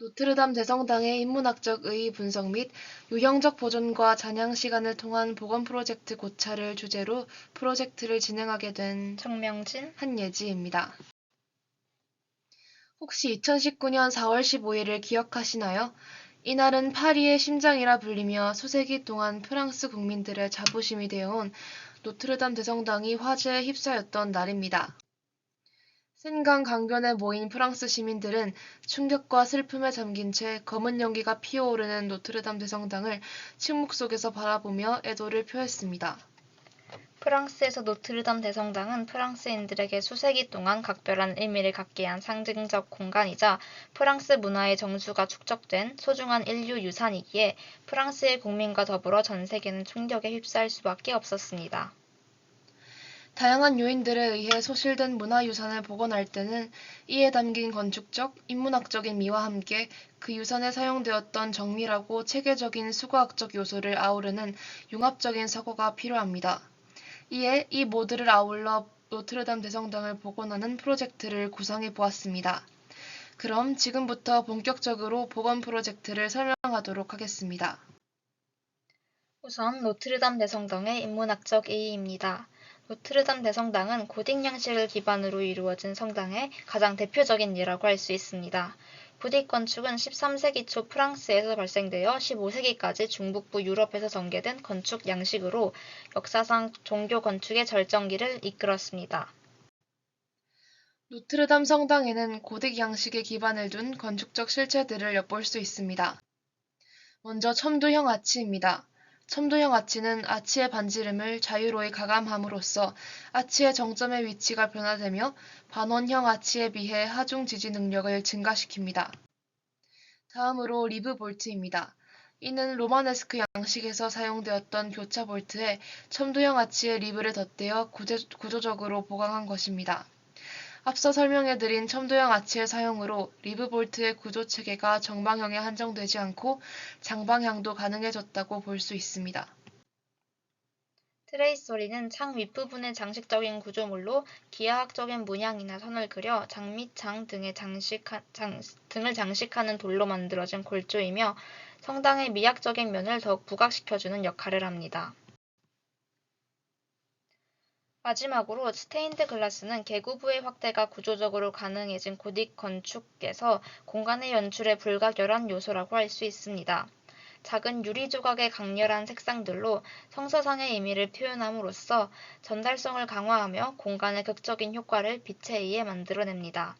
노트르담 대성당의 인문학적 의의 분석 및 유형적 보존과 잔향 시간을 통한 복원 프로젝트 고찰을 주제로 프로젝트를 진행하게 된 정명진, 한예지입니다. 혹시 2019년 4월 15일을 기억하시나요? 이날은 파리의 심장이라 불리며 수세기 동안 프랑스 국민들의 자부심이 되어온 노트르담 대성당이 화재에 휩싸였던 날입니다. 센강 강변에 모인 프랑스 시민들은 충격과 슬픔에 잠긴 채 검은 연기가 피어오르는 노트르담 대성당을 침묵 속에서 바라보며 애도를 표했습니다. 프랑스에서 노트르담 대성당은 프랑스인들에게 수세기 동안 각별한 의미를 갖게 한 상징적 공간이자 프랑스 문화의 정수가 축적된 소중한 인류 유산이기에 프랑스의 국민과 더불어 전 세계는 충격에 휩싸일 수밖에 없었습니다. 다양한 요인들에 의해 소실된 문화유산을 복원할 때는 이에 담긴 건축적, 인문학적인 미와 함께 그 유산에 사용되었던 정밀하고 체계적인 수거학적 요소를 아우르는 융합적인 사고가 필요합니다. 이에 이 모두를 아울러 노트르담 대성당을 복원하는 프로젝트를 구상해 보았습니다. 그럼 지금부터 본격적으로 복원 프로젝트를 설명하도록 하겠습니다. 우선 노트르담 대성당의 인문학적 의의입니다. 노트르담 대성당은 고딕 양식을 기반으로 이루어진 성당의 가장 대표적인 예라고 할 수 있습니다. 고딕 건축은 13세기 초 프랑스에서 발생되어 15세기까지 중북부 유럽에서 전개된 건축 양식으로 역사상 종교 건축의 절정기를 이끌었습니다. 노트르담 성당에는 고딕 양식에 기반을 둔 건축적 실체들을 엿볼 수 있습니다. 먼저 첨도형 아치입니다. 첨도형 아치는 아치의 반지름을 자유로이 가감함으로써 아치의 정점의 위치가 변화되며 반원형 아치에 비해 하중 지지 능력을 증가시킵니다. 다음으로 리브 볼트입니다. 이는 로마네스크 양식에서 사용되었던 교차 볼트에 첨도형 아치의 리브를 덧대어 구조적으로 보강한 것입니다. 앞서 설명해드린 첨도형 아치의 사용으로 리브 볼트의 구조 체계가 정방향에 한정되지 않고 장방향도 가능해졌다고 볼 수 있습니다. 트레이소리는 창 윗부분의 장식적인 구조물로 기하학적인 문양이나 선을 그려 장 및 장 등의 장식하, 장, 등을 장식하는 돌로 만들어진 골조이며 성당의 미학적인 면을 더욱 부각시켜주는 역할을 합니다. 마지막으로 스테인드 글라스는 개구부의 확대가 구조적으로 가능해진 고딕 건축에서 공간의 연출에 불가결한 요소라고 할 수 있습니다. 작은 유리 조각의 강렬한 색상들로 성서상의 의미를 표현함으로써 전달성을 강화하며 공간의 극적인 효과를 빛에 의해 만들어냅니다.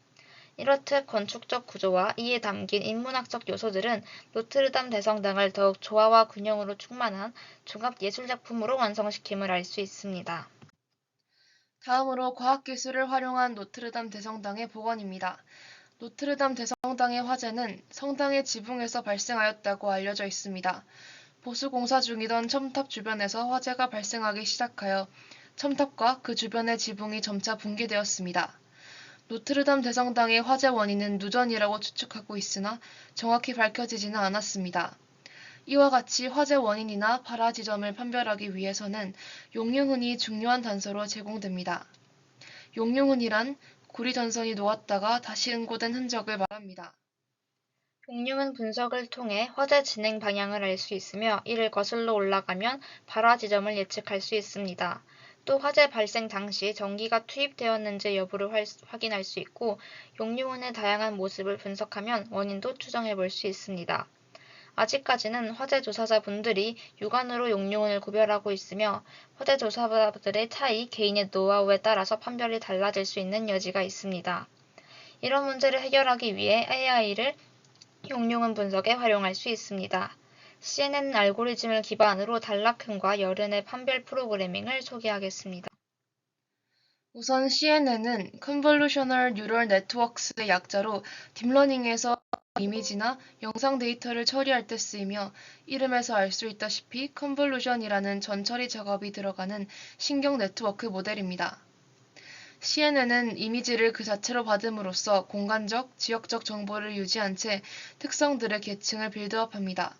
이렇듯 건축적 구조와 이에 담긴 인문학적 요소들은 노트르담 대성당을 더욱 조화와 균형으로 충만한 종합 예술작품으로 완성시킴을 알 수 있습니다. 다음으로 과학기술을 활용한 노트르담 대성당의 복원입니다. 노트르담 대성당의 화재는 성당의 지붕에서 발생하였다고 알려져 있습니다. 보수 공사 중이던 첨탑 주변에서 화재가 발생하기 시작하여 첨탑과 그 주변의 지붕이 점차 붕괴되었습니다. 노트르담 대성당의 화재 원인은 누전이라고 추측하고 있으나 정확히 밝혀지지는 않았습니다. 이와 같이 화재 원인이나 발화 지점을 판별하기 위해서는 용융흔이 중요한 단서로 제공됩니다. 용융흔이란 구리 전선이 놓았다가 다시 응고된 흔적을 말합니다. 용융은 분석을 통해 화재 진행 방향을 알 수 있으며 이를 거슬러 올라가면 발화 지점을 예측할 수 있습니다. 또 화재 발생 당시 전기가 투입되었는지 여부를 확인할 수 있고 용융은의 다양한 모습을 분석하면 원인도 추정해 볼 수 있습니다. 아직까지는 화재 조사자분들이 육안으로 용융을 구별하고 있으며 화재 조사자들의 차이, 개인의 노하우에 따라서 판별이 달라질 수 있는 여지가 있습니다. 이런 문제를 해결하기 위해 AI를 용융은 분석에 활용할 수 있습니다. CNN 알고리즘을 기반으로 단락형과 열연의 판별 프로그래밍을 소개하겠습니다. 우선 CNN은 Convolutional Neural Networks의 약자로 딥러닝에서 이미지나 영상 데이터를 처리할 때 쓰이며 이름에서 알 수 있다시피 컨볼루션이라는 전처리 작업이 들어가는 신경 네트워크 모델입니다. CNN은 이미지를 그 자체로 받음으로써 공간적, 지역적 정보를 유지한 채 특성들의 계층을 빌드업합니다.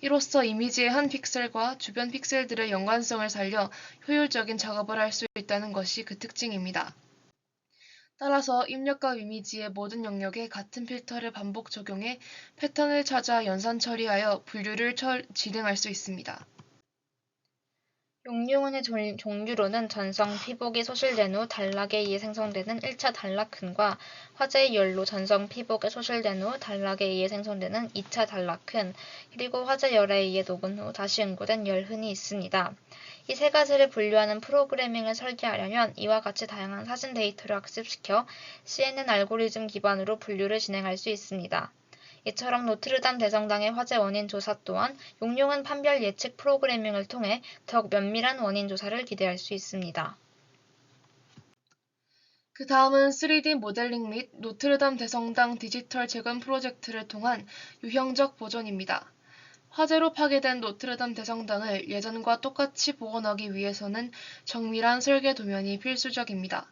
이로써 이미지의 한 픽셀과 주변 픽셀들의 연관성을 살려 효율적인 작업을 할 수 있다는 것이 그 특징입니다. 따라서 입력과 이미지의 모든 영역에 같은 필터를 반복 적용해 패턴을 찾아 연산 처리하여 분류를 진행할 수 있습니다. 용융원의 종류로는 전성 피복이 소실된 후 단락에 의해 생성되는 1차 단락큰과 화재의 열로 전성 피복에 소실된 후 단락에 의해 생성되는 2차 단락큰, 그리고 화재 열에 의해 녹은 후 다시 응고된 열흔이 있습니다. 이 세 가지를 분류하는 프로그래밍을 설계하려면 이와 같이 다양한 사진 데이터를 학습시켜 CNN 알고리즘 기반으로 분류를 진행할 수 있습니다. 이처럼 노트르담 대성당의 화재 원인 조사 또한 용융은 판별 예측 프로그래밍을 통해 더욱 면밀한 원인 조사를 기대할 수 있습니다. 그 다음은 3D 모델링 및 노트르담 대성당 디지털 재건 프로젝트를 통한 유형적 보존입니다. 화재로 파괴된 노트르담 대성당을 예전과 똑같이 복원하기 위해서는 정밀한 설계 도면이 필수적입니다.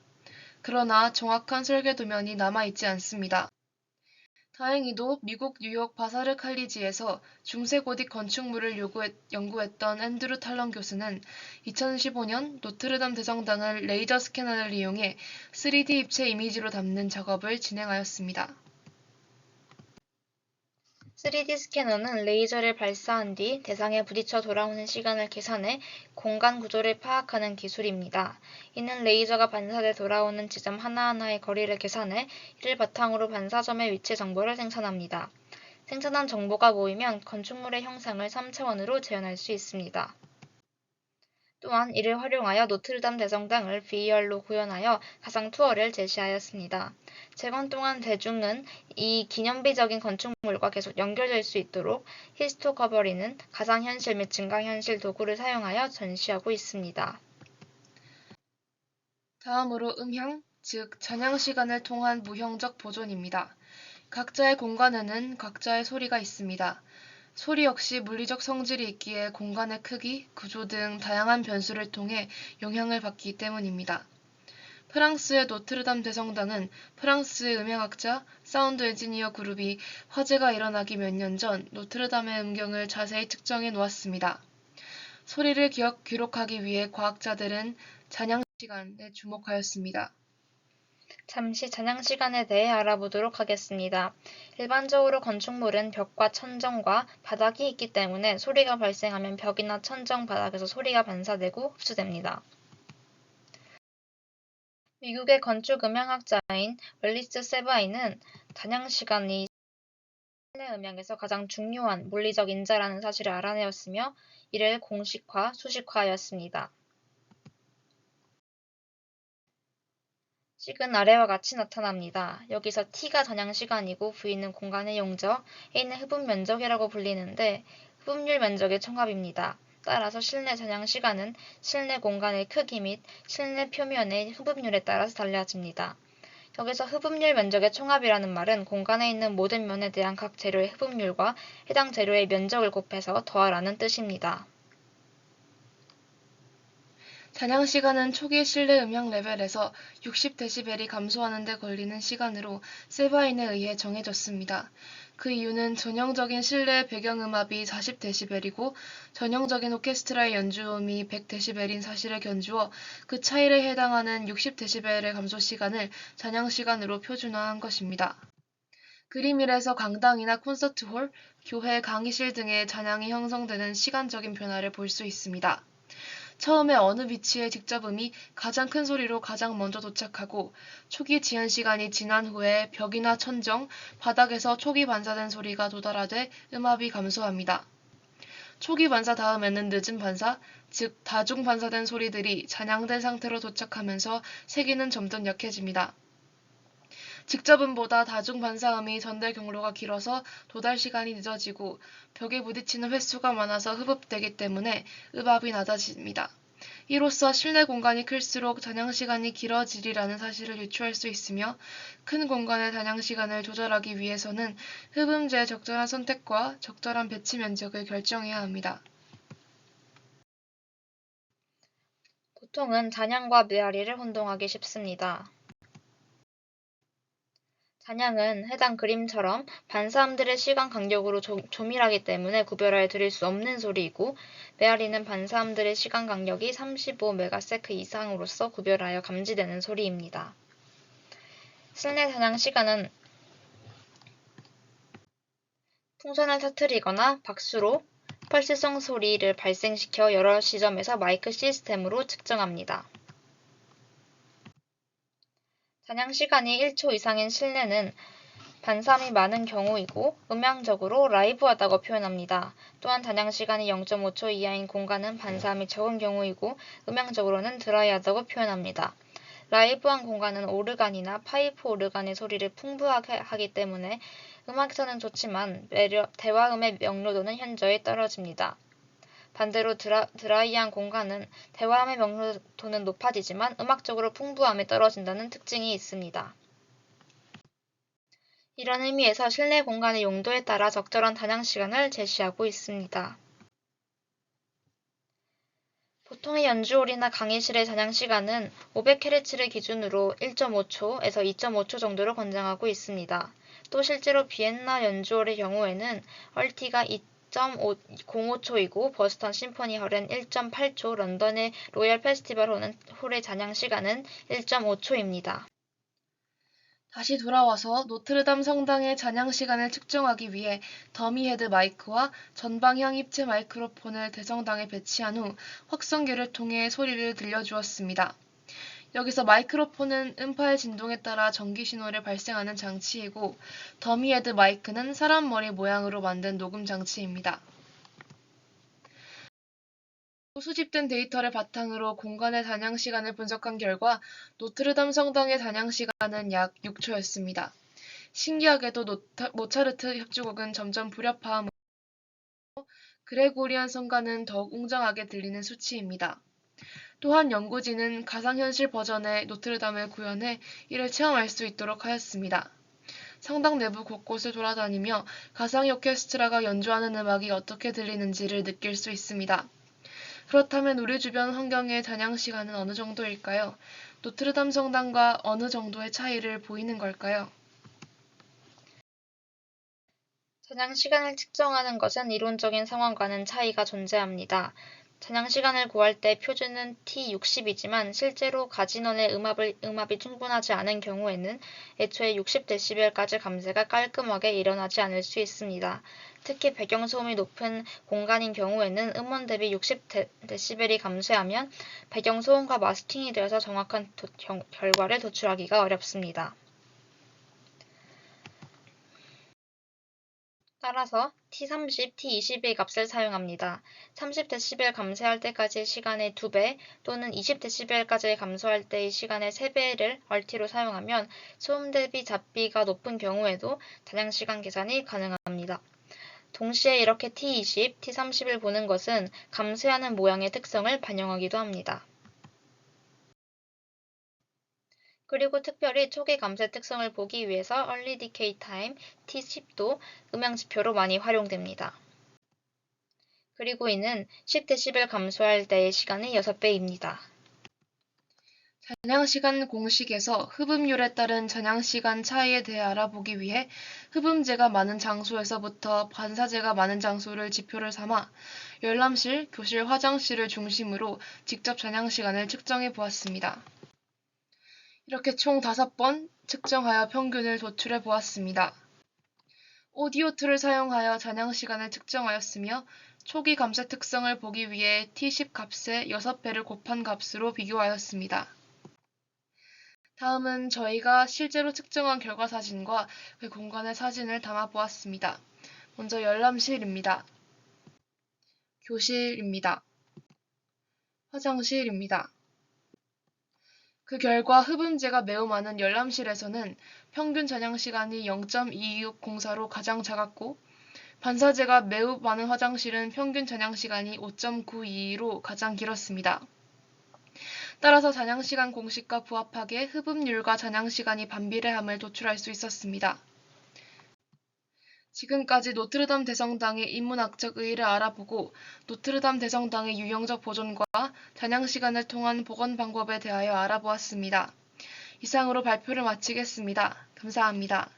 그러나 정확한 설계 도면이 남아있지 않습니다. 다행히도 미국 뉴욕 바사르 칼리지에서 중세 고딕 건축물을 연구했던 앤드루 탈런 교수는 2015년 노트르담 대성당을 레이저 스캐너를 이용해 3D 입체 이미지로 담는 작업을 진행하였습니다. 3D 스캐너는 레이저를 발사한 뒤 대상에 부딪혀 돌아오는 시간을 계산해 공간 구조를 파악하는 기술입니다. 이는 레이저가 반사돼 돌아오는 지점 하나하나의 거리를 계산해 이를 바탕으로 반사점의 위치 정보를 생산합니다. 생산한 정보가 모이면 건축물의 형상을 3차원으로 재현할 수 있습니다. 또한 이를 활용하여 노트르담 대성당을 VR로 구현하여 가상 투어를 제시하였습니다. 재건 동안 대중은 이 기념비적인 건축물과 계속 연결될 수 있도록 히스토 커버리는 가상현실 및 증강현실 도구를 사용하여 전시하고 있습니다. 다음으로 음향, 즉 잔향 시간을 통한 무형적 보존입니다. 각자의 공간에는 각자의 소리가 있습니다. 소리 역시 물리적 성질이 있기에 공간의 크기, 구조 등 다양한 변수를 통해 영향을 받기 때문입니다. 프랑스의 노트르담 대성당은 프랑스 음향학자 사운드 엔지니어 그룹이 화재가 일어나기 몇 년 전 노트르담의 음경을 자세히 측정해 놓았습니다. 소리를 기억, 기록하기 위해 과학자들은 잔향 시간에 주목하였습니다. 잠시 잔향 시간에 대해 알아보도록 하겠습니다. 일반적으로 건축물은 벽과 천정과 바닥이 있기 때문에 소리가 발생하면 벽이나 천정, 바닥에서 소리가 반사되고 흡수됩니다. 미국의 건축 음향학자인 웰리스 세바이는 잔향 시간이 실내 음향에서 가장 중요한 물리적 인자라는 사실을 알아내었으며 이를 공식화, 수식화하였습니다. 식은 아래와 같이 나타납니다. 여기서 t가 전향 시간이고 v는 공간의 용적, a는 흡음 면적이라고 불리는데 흡음률 면적의 총합입니다. 따라서 실내 전향 시간은 실내 공간의 크기 및 실내 표면의 흡음률에 따라서 달라집니다. 여기서 흡음률 면적의 총합이라는 말은 공간에 있는 모든 면에 대한 각 재료의 흡음률과 해당 재료의 면적을 곱해서 더하라는 뜻입니다. 잔향 시간은 초기 실내 음향 레벨에서 60dB이 감소하는 데 걸리는 시간으로 세바인에 의해 정해졌습니다. 그 이유는 전형적인 실내 배경음압이 40dB이고 전형적인 오케스트라의 연주음이 100dB인 사실을 견주어 그 차이를 해당하는 60dB의 감소 시간을 잔향 시간으로 표준화한 것입니다. 그림 1에서 강당이나 콘서트홀, 교회, 강의실 등의 잔향이 형성되는 시간적인 변화를 볼 수 있습니다. 처음에 어느 위치에 직접음이 가장 큰 소리로 가장 먼저 도착하고 초기 지연 시간이 지난 후에 벽이나 천정, 바닥에서 초기 반사된 소리가 도달하되 음압이 감소합니다. 초기 반사 다음에는 늦은 반사, 즉 다중 반사된 소리들이 잔향된 상태로 도착하면서 세기는 점점 약해집니다. 직접음보다 다중 반사음이 전달 경로가 길어서 도달 시간이 늦어지고 벽에 부딪히는 횟수가 많아서 흡입되기 때문에 음압이 낮아집니다. 이로써 실내 공간이 클수록 잔향 시간이 길어지리라는 사실을 유추할 수 있으며 큰 공간의 잔향 시간을 조절하기 위해서는 흡음재의 적절한 선택과 적절한 배치 면적을 결정해야 합니다. 보통은 잔향과 메아리를 혼동하기 쉽습니다. 잔향은 해당 그림처럼 반사음들의 시간 간격으로 조, 조밀하기 때문에 구별하여 드릴 수 없는 소리이고 메아리는 반사음들의 시간 간격이 35메가세크 이상으로서 구별하여 감지되는 소리입니다. 실내 사냥 시간은 풍선을 터뜨리거나 박수로 펄스성 소리를 발생시켜 여러 지점에서 마이크 시스템으로 측정합니다. 사냥 시간이 1초 이상인 실내는 반삼이 많은 경우이고 음향적으로 라이브하다고 표현합니다. 또한 단양 시간이 0.5초 이하인 공간은 반사함이 적은 경우이고 음향적으로는 드라이하다고 표현합니다. 라이브한 공간은 오르간이나 파이프 오르간의 소리를 풍부하게 하기 때문에 음악에서는 좋지만 대화음의 명료도는 현저히 떨어집니다. 반대로 드라, 드라이한 공간은 대화음의 명료도는 높아지지만 음악적으로 풍부함이 떨어진다는 특징이 있습니다. 이런 의미에서 실내 공간의 용도에 따라 적절한 단양 시간을 제시하고 있습니다. 보통의 연주홀이나 강의실의 단양 시간은 500Hz를 기준으로 1.5초에서 2.5초 정도로 권장하고 있습니다. 또 실제로 비엔나 연주홀의 경우에는 얼티가 2.05초이고 버스턴 심포니 홀은 1.8초, 런던의 로열 페스티벌 홀의 잔향 시간은 1.5초입니다. 다시 돌아와서 노트르담 성당의 잔향 시간을 측정하기 위해 더미 헤드 마이크와 전방향 입체 마이크로폰을 대성당에 배치한 후 확성기를 통해 소리를 들려주었습니다. 여기서 마이크로폰은 음파의 진동에 따라 전기 신호를 발생하는 장치이고 더미 헤드 마이크는 사람 머리 모양으로 만든 녹음 장치입니다. 수집된 데이터를 바탕으로 공간의 단양 시간을 분석한 결과 노트르담 성당의 단양 시간은 약 6초였습니다. 신기하게도 노타, 모차르트 협주곡은 점점 불협화음으로 그레고리안 성가는 더욱 웅장하게 들리는 수치입니다. 또한 연구진은 가상현실 버전의 노트르담을 구현해 이를 체험할 수 있도록 하였습니다. 성당 내부 곳곳을 돌아다니며 가상 오케스트라가 연주하는 음악이 어떻게 들리는지를 느낄 수 있습니다. 그렇다면 우리 주변 환경의 단양 시간은 어느 정도일까요? 노트르담 성당과 어느 정도의 차이를 보이는 걸까요? 잔향 시간을 측정하는 것은 이론적인 상황과는 차이가 존재합니다. 잔향 시간을 구할 때 표준은 T60이지만 실제로 가진원의 음압을, 음압이 충분하지 않은 경우에는 애초에 60dB까지 감쇄가 깔끔하게 일어나지 않을 수 있습니다. 특히 배경소음이 높은 공간인 경우에는 음원 대비 60dB이 감쇄하면 배경소음과 마스킹이 되어서 정확한 도, 경, 결과를 도출하기가 어렵습니다. 따라서 T30, T20의 값을 사용합니다. 30dB 감쇄할 때까지의 시간의 2배 또는 20dB까지 감소할 때의 시간의 3배를 얼티로 사용하면 소음 대비 잡비가 높은 경우에도 단양 시간 계산이 가능합니다. 동시에 이렇게 T20, T30을 보는 것은 감쇄하는 모양의 특성을 반영하기도 합니다. 그리고 특별히 초기 감쇄 특성을 보기 위해서 Early Decay Time T10도 음향 지표로 많이 활용됩니다. 그리고 이는 10dB 감소할 때의 시간의 6배입니다. 잔향시간 공식에서 흡음률에 따른 잔향시간 차이에 대해 알아보기 위해 흡음재가 많은 장소에서부터 반사재가 많은 장소를 지표를 삼아 열람실, 교실, 화장실을 중심으로 직접 잔향시간을 측정해 보았습니다. 이렇게 총 5번 측정하여 평균을 도출해 보았습니다. 오디오 툴을 사용하여 잔향 시간을 측정하였으며 초기 감쇄 특성을 보기 위해 T10 값의 6배를 곱한 값으로 비교하였습니다. 다음은 저희가 실제로 측정한 결과 사진과 그 공간의 사진을 담아 보았습니다. 먼저 열람실입니다. 교실입니다. 화장실입니다. 그 결과 흡음재가 매우 많은 열람실에서는 평균 잔향 시간이 0.22604로 가장 작았고 반사재가 매우 많은 화장실은 평균 잔향 시간이 5.922로 가장 길었습니다. 따라서 잔향 시간 공식과 부합하게 흡음률과 잔향 시간이 반비례함을 도출할 수 있었습니다. 지금까지 노트르담 대성당의 인문학적 의의를 알아보고 노트르담 대성당의 유형적 보존과 잔향시간을 통한 복원 방법에 대하여 알아보았습니다. 이상으로 발표를 마치겠습니다. 감사합니다.